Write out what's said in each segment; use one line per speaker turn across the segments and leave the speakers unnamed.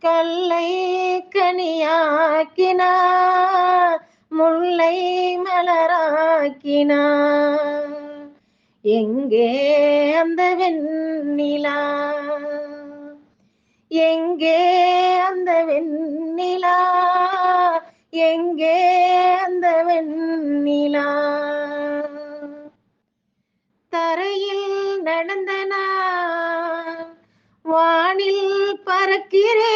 கல்லை கனியாக்கினா முல்லை மலராக்கினா எங்கே அந்த வெண்ணிலா? எங்கே அந்த வெண்ணிலா? எங்கே அந்த வெண்ணிலா? தரையில் நடந்தனா வானில் பறக்கிறேன்.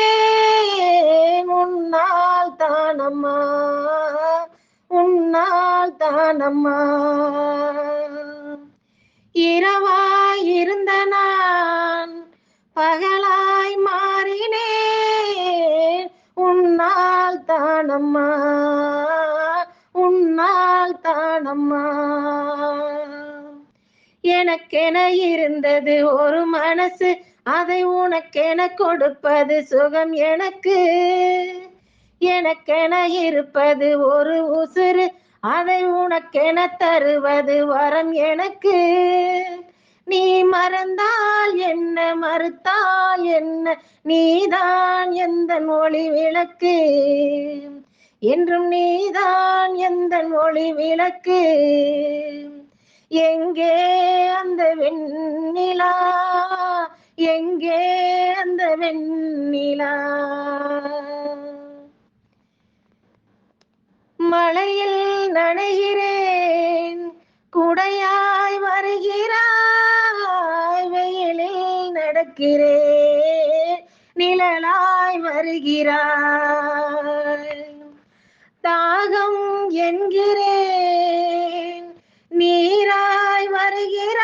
அம்மா. இரவாய் இருந்த நான் பகலாய் மாறினேன். உன்னால் தானம்மா. உன்னால் தானம்மா. எனக்கென இருந்தது ஒரு மனசு அதை உனக்கென கொடுப்பது சுகம் எனக்கு. எனக்கென இருப்பது ஒரு உசுறு அதை உனக்கென தருவது வரம் எனக்கு. நீ மறந்தால் என்ன மறுத்தால் என்ன? நீதான் எந்த மொழி விளக்கு? என்றும் நீதான் எந்த மொழி விளக்கு? எங்கே அந்த வெண்ணிலா? எங்கே அந்த வெண்ணிலா? மழையில் நனைகிறேன். குடையாய் வருகிறாய் வெயிலில் நடக்கிறேன். நிழலாய் வருகிறாய். தாகம் என்கிறேன். நீராய் வருகிறாய்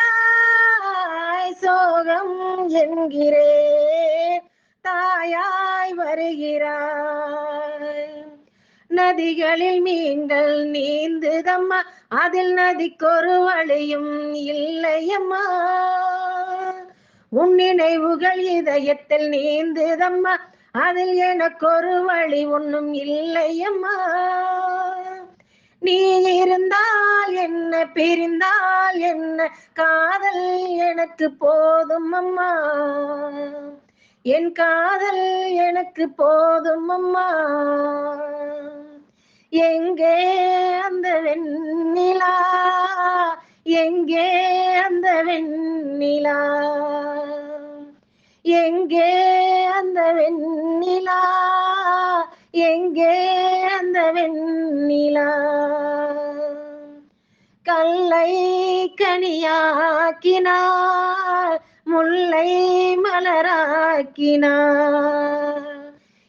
சோகம் என்கிறேன். தாயாய் வருகிறாய். நதிகளில் மீன்கள் நீந்துதம்மா. அதில் நதிக்கொரு வழியும் இல்லையம்மா. உன் நினைவுகள் இதயத்தில் நீந்துதம்மா. அதில் எனக்கொரு வழி ஒன்றும் இல்லையம்மா. நீ இருந்தால் என்ன பிரிந்தால் என்ன? காதல் எனக்கு போதும் அம்மா என் காதல் எனக்கு போதும் அம்மா எங்கே அந்த வெண்ணிலா? எங்கே அந்த வெண்ணிலா? எங்கே அந்த வெண்ணிலா? எங்கே அந்த வெண்ணிலா? கல்லை கனியாக்கினார் முல்லை மலராக்கினார்.